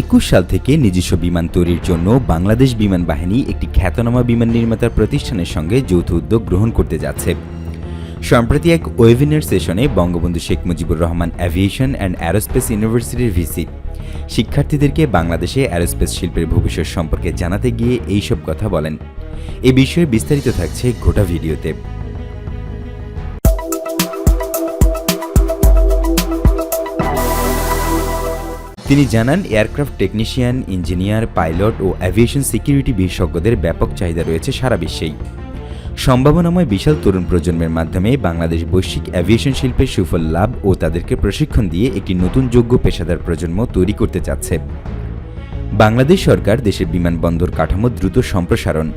একুশ সাল থেকে নিজস্ব বিমান তৈরির জন্য বাংলাদেশ বিমান বাহিনী একটি খ্যাতনামা বিমান নির্মাতার প্রতিষ্ঠানের সঙ্গে যৌথ উদ্যোগ গ্রহণ করতে যাচ্ছে। সম্প্রতি এক ওয়েবিনার সেশনে Bangabandhu Sheikh Mujibur Rahman aviation and aerospace ইউনিভার্সিটির ভিসি। শিক্ষার্থীদেরকে বাংলাদেশে অ্যারোস্পেস শিল্পের ভবিষ্যৎ সম্পর্কে জানাতে গিয়ে এইসব কথা বলেন। এ বিষয়ে বিস্তারিত থাকছে গোটা ভিডিওতে। তিনি জানান, এয়ারক্রাফট টেকনিশিয়ান, ইঞ্জিনিয়ার, পাইলট ও অ্যাভিয়েশন সিকিউরিটি বিশেষজ্ঞদের ব্যাপক চাহিদা রয়েছে সারা বিশ্বেই। সম্ভাবনাময় বিশাল তরুণ প্রজন্মের মাধ্যমে বাংলাদেশ বৈশ্বিক অ্যাভিয়েশন শিল্পের সুফল লাভ ও তাদেরকে প্রশিক্ষণ দিয়ে একটি নতুন যোগ্য পেশাদার প্রজন্ম তৈরি করতে চাচ্ছে। বাংলাদেশ সরকার দেশের বিমানবন্দর কাঠামো দ্রুত সম্প্রসারণ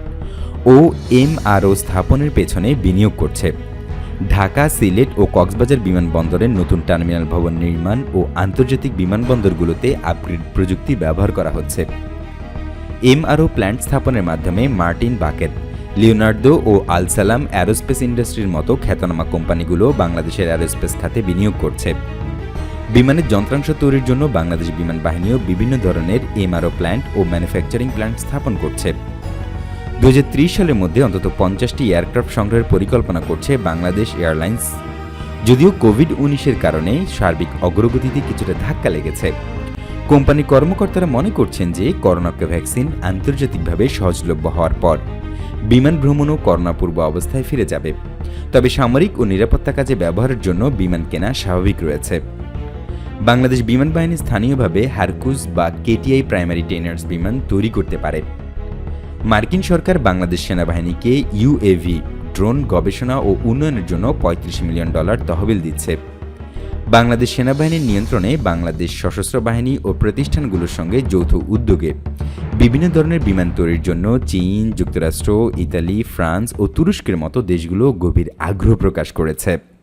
ও এমআরও স্থাপনের পেছনে বিনিয়োগ করছে। ঢাকা, সিলেট ও কক্সবাজার বিমানবন্দরের নতুন টার্মিনাল ভবন নির্মাণ ও আন্তর্জাতিক বিমানবন্দরগুলোতে আপগ্রেড প্রযুক্তি ব্যবহার করা হচ্ছে। এমআরও প্ল্যান্ট স্থাপনের মাধ্যমে মার্টিন বাকেট লিওনার্দো ও আলসালাম অ্যারোস্পেস ইন্ডাস্ট্রির মতো খ্যাতনামা কোম্পানিগুলো বাংলাদেশের অ্যারোস্পেস খাতে বিনিয়োগ করছে। বিমানের যন্ত্রাংশ তৈরির জন্য বাংলাদেশ বিমান বাহিনীও বিভিন্ন ধরনের এমআরও প্ল্যান্ট ও ম্যানুফ্যাকচারিং প্ল্যান্ট স্থাপন করছে। দু হাজার ত্রিশ সালের মধ্যে অন্তত পঞ্চাশটি এয়ারক্রাফট সংগ্রহের পরিকল্পনা করছে বাংলাদেশ এয়ারলাইন্স। যদিও কোভিড উনিশের কারণে সার্বিক অগ্রগতিতে কিছুটা ধাক্কা লেগেছে। কোম্পানির কর্মকর্তারা মনে করছেন যে করোনাকে ভ্যাকসিন আন্তর্জাতিকভাবে সহজলভ্য হওয়ার পর বিমান ভ্রমণও করোনাপূর্ব অবস্থায় ফিরে যাবে। তবে সামরিক ও নিরাপত্তা কাজে ব্যবহারের জন্য বিমান কেনা স্বাভাবিক রয়েছে। বাংলাদেশ বিমান বাহিনী স্থানীয়ভাবে হারকুজ বা কেটিআই প্রাইমারি টেনার্স বিমান তৈরি করতে পারে। মার্কিন সরকার বাংলাদেশ সেনাবাহিনীকে ইউএভি ড্রোন গবেষণা ও উন্নয়নের জন্য পঁয়ত্রিশ মিলিয়ন ডলার তহবিল দিচ্ছে। বাংলাদেশ সেনাবাহিনীর নিয়ন্ত্রণে বাংলাদেশ সশস্ত্র বাহিনী ও প্রতিষ্ঠানগুলোর সঙ্গে যৌথ উদ্যোগে বিভিন্ন ধরনের বিমান তৈরির জন্য চীন, যুক্তরাষ্ট্র, ইতালি, ফ্রান্স ও তুরস্কের মতো দেশগুলো গভীর আগ্রহ প্রকাশ করেছে।